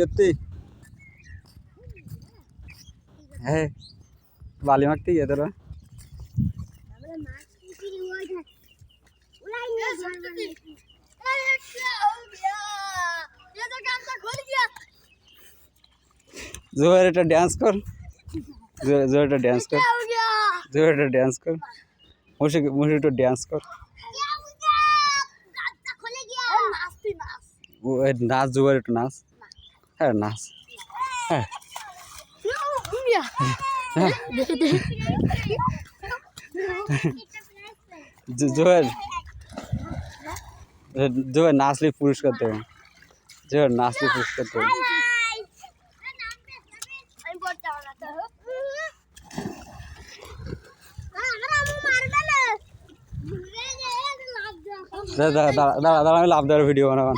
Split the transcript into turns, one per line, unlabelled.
করতে হ্যাঁ বালি মারতে গিয়ে তোরা? জোয়ার একটা ডান্স কর। জোয়ার একটা ডান্স কর। জোয়ার একটা ডান্স কর। মুশি মুশি একটু ডান্স কর। নাচ জোয়ার একটু নাচ। হ্যাঁ নাচ হ্যাঁ। জ- জোয়ার। জোয়ার নাচলে পুরস্কার দেবে। জোয়ার নাচলে পুরস্কার দেবে। দাঁড়া দাঁড়া দাঁড়া আমি লাভ দেওয়ার ভিডিও বানাবো।